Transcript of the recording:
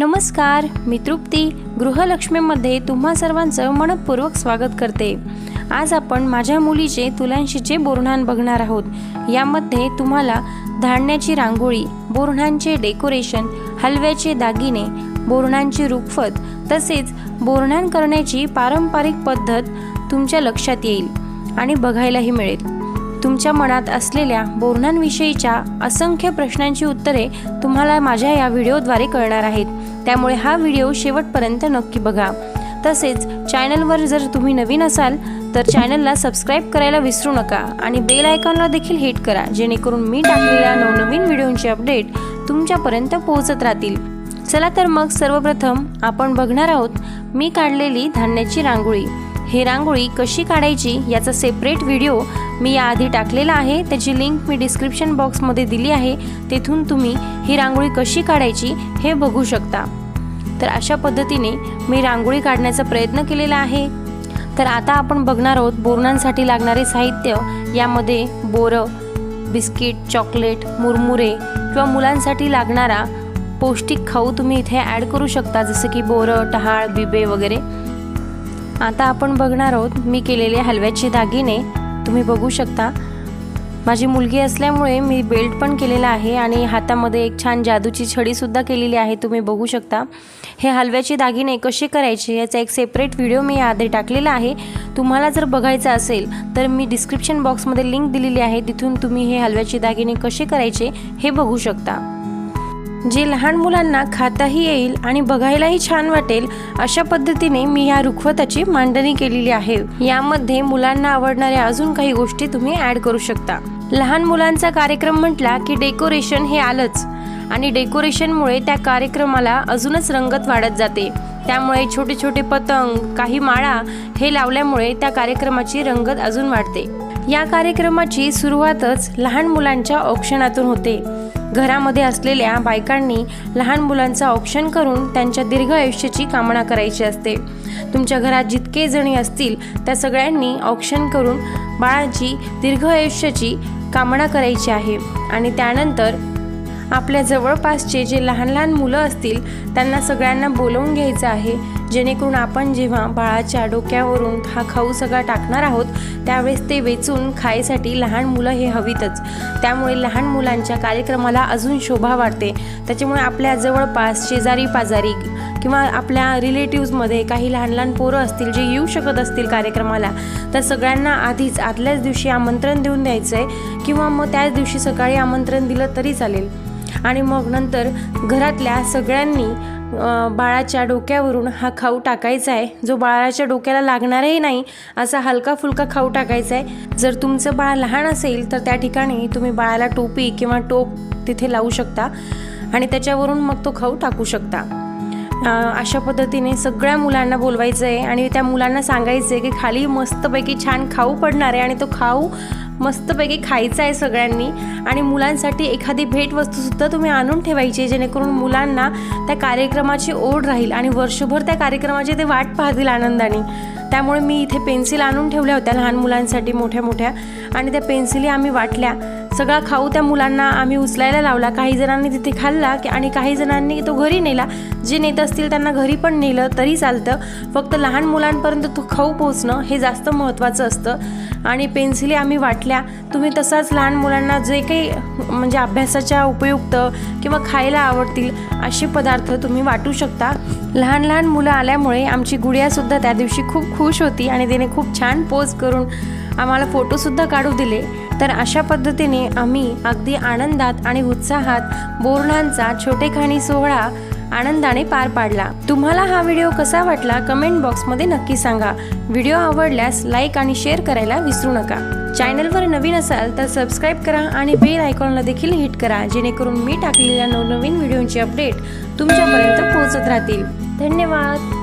नमस्कार मी तृप्ती गृहलक्ष्मीमध्ये तुम्हा सर्वांचं मनपूर्वक स्वागत करते. आज आपण माझ्या मुलीचे तुलांशीचे बोरणान बघणार आहोत. यामध्ये तुम्हाला धान्याची रांगोळी बोरणांचे डेकोरेशन हलव्याचे दागिने बोरणांची रुखफत तसेच बोरणान करण्याची पारंपरिक पद्धत तुमच्या लक्षात येईल आणि बघायलाही मिळेल. तुमच्या मनात असलेल्या बोरणांविषयीच्या असंख्य प्रश्नांची उत्तरे तुम्हाला माझ्या या व्हिडिओद्वारे कळणार आहेत. त्यामुळे हा व्हिडिओ शेवटपर्यंत नक्की बघा. तसेच चॅनलवर जर तुम्ही नवीन असाल तर चॅनलला सबस्क्राईब करायला विसरू नका आणि बेल आयकॉनला देखील हिट करा जेणेकरून मी टाकलेल्या नवनवीन व्हिडिओंचे अपडेट तुमच्यापर्यंत पोहोचत राहतील. चला तर मग सर्वप्रथम आपण बघणार आहोत मी काढलेली धान्याची रांगोळी. ही रांगोळी कशी काढायची याचा सेपरेट व्हिडिओ मी याआधी टाकलेला आहे. त्याची लिंक मी डिस्क्रिप्शन बॉक्समध्ये दिली आहे. तेथून तुम्ही ही रांगोळी कशी काढायची हे बघू शकता. तर अशा पद्धतीने मी रांगोळी काढण्याचा प्रयत्न केलेला आहे. तर आता आपण बघणार आहोत बोरणांसाठी लागणारे साहित्य. यामध्ये बोरं बिस्किट चॉकलेट मुरमुरे किंवा मुलांसाठी लागणारा पौष्टिक खाऊ तुम्ही इथे ॲड करू शकता. जसं की बोरं टहाळ बिबे वगैरे. आता आपण बघणार आहोत मी केलेले हलव्याचे दागिने तुम्ही बघू शकता. माझी मुलगी असल्यामुळे मी बेल्ट पण केलेला आहे आणि हातामध्ये एक छान जादूची छडीसुद्धा केलेली आहे तुम्ही बघू शकता. हे हलव्याचे दागिने कसे करायचे याचा एक सेपरेट व्हिडिओ मी याआधी टाकलेला आहे. तुम्हाला जर बघायचं असेल तर मी डिस्क्रिप्शन बॉक्समध्ये लिंक दिलेली आहे तिथून तुम्ही हे हलव्याचे दागिने कसे करायचे हे बघू शकता. जे लहान मुलांना खाताही येईल आणि बघायलाही छान वाटेल अशा पद्धतीने मी या रुखवताची मांडणी केलेली आहे. यामध्ये मुलांना आवडणाऱ्या अजून काही गोष्टी तुम्ही ऍड करू शकता. लहान मुलांचा कार्यक्रम म्हटला की डेकोरेशन हे आलंच. आणि डेकोरेशनमुळे त्या कार्यक्रमाला अजूनच रंगत वाढत जाते. त्यामुळे छोटे छोटे पतंग काही माळा हे लावल्यामुळे त्या कार्यक्रमाची रंगत अजून वाढते. या कार्यक्रमाची सुरुवातच लहान मुलांच्या औक्षणातून होते. घरामध्ये असलेल्या बायकांनी लहान मुलांचं औक्षण करून त्यांच्या दीर्घ आयुष्याची कामना करायची असते. तुमच्या घरात जितके जणी असतील त्या सगळ्यांनी औक्षण करून बाळाची दीर्घ आयुष्याची कामना करायची आहे. आणि त्यानंतर आपल्या जवळपासचे जे लहान लहान मुलं असतील त्यांना सगळ्यांना बोलवून घ्यायचं आहे. जेणेकरून आपण जेव्हा बाळाच्या डोक्यावरून हा खाऊ सगळा टाकणार आहोत त्यावेळेस ते वेचून खायसाठी लहान मुलं हे हवीतच. त्यामुळे लहान मुलांच्या कार्यक्रमाला अजून शोभा वाढते. त्याच्यामुळे आपल्या जवळपास शेजारी पाजारी किंवा आपल्या रिलेटिव्समध्ये काही लहान लहान पोरं असतील जे येऊ शकत असतील कार्यक्रमाला तर सगळ्यांना आधीच आदल्याच दिवशी आमंत्रण देऊन द्यायचं आहे किंवा मग त्याच दिवशी सकाळी आमंत्रण दिलं तरी चालेल. आणि मग नंतर घरातल्या सगळ्यांनी बाळाच्या डोक्यावरून हा खाऊ टाकायचा आहे. जो बाळाच्या डोक्याला लागणारही नाही असा हलका फुलका खाऊ टाकायचा आहे. जर तुमचं बाळ लहान असेल तर त्या ठिकाणी तुम्ही बाळाला टोपी किंवा टोप तिथे लावू शकता आणि त्याच्यावरून मग तो खाऊ टाकू शकता. अशा पद्धतीने सगळ्या मुलांना बोलवायचं आहे आणि त्या मुलांना सांगायचं आहे की खाली मस्तपैकी छान खाऊ पडणार आहे आणि तो खाऊ मस्तपैकी खायचं आहे सगळ्यांनी. आणि मुलांसाठी एखादी भेटवस्तूसुद्धा तुम्ही आणून ठेवायची जेणेकरून मुलांना त्या कार्यक्रमाची ओढ राहील आणि वर्षभर त्या कार्यक्रमाची ते वाट पाहतील आनंदाने. त्यामुळे मी इथे पेन्सिल आणून ठेवल्या होत्या लहान मुलांसाठी मोठ्या मोठ्या. आणि त्या पेन्सिली आम्ही वाटल्या. सगळा खाऊ त्या मुलांना आम्ही उचलायला लावला. काही जणांनी तिथे खाल्ला की- आणि काही जणांनी तो घरी नेला. जे नेत असतील त्यांना घरी पण नेलं तरी चालतं. फक्त लहान मुलांपर्यंत तो खाऊ पोचणं हे जास्त महत्त्वाचं असतं. आणि पेन्सिली आम्ही वाटल्या. तुम्ही तसाच लहान मुलांना जे काही म्हणजे अभ्यासाच्या उपयुक्त किंवा खायला आवडतील असे पदार्थ तुम्ही वाटू शकता. लहान लहान मुलं आल्यामुळे आमची गुडियासुद्धा त्या दिवशी खूप खुश होती आणि तिने खूप छान पोज करून आम्हाला फोटोसुद्धा काढू दिले. तर अशा पद्धतीने आम्ही अगदी आनंदात आणि उत्साहात बोरणांचा छोटेखानी सोहळा आनंदाने पार पाडला. तुम्हाला हा व्हिडिओ कसा वाटला कमेंट बॉक्समध्ये नक्की सांगा. व्हिडिओ आवडल्यास लाईक आणि शेअर करायला विसरू नका. चॅनलवर नवीन असाल तर सबस्क्राईब करा आणि बेल आयकॉनला देखील हिट करा जेणेकरून मी टाकलेल्या नवनवीन व्हिडिओंचे अपडेट तुमच्यापर्यंत पोहोचत राहतील. धन्यवाद!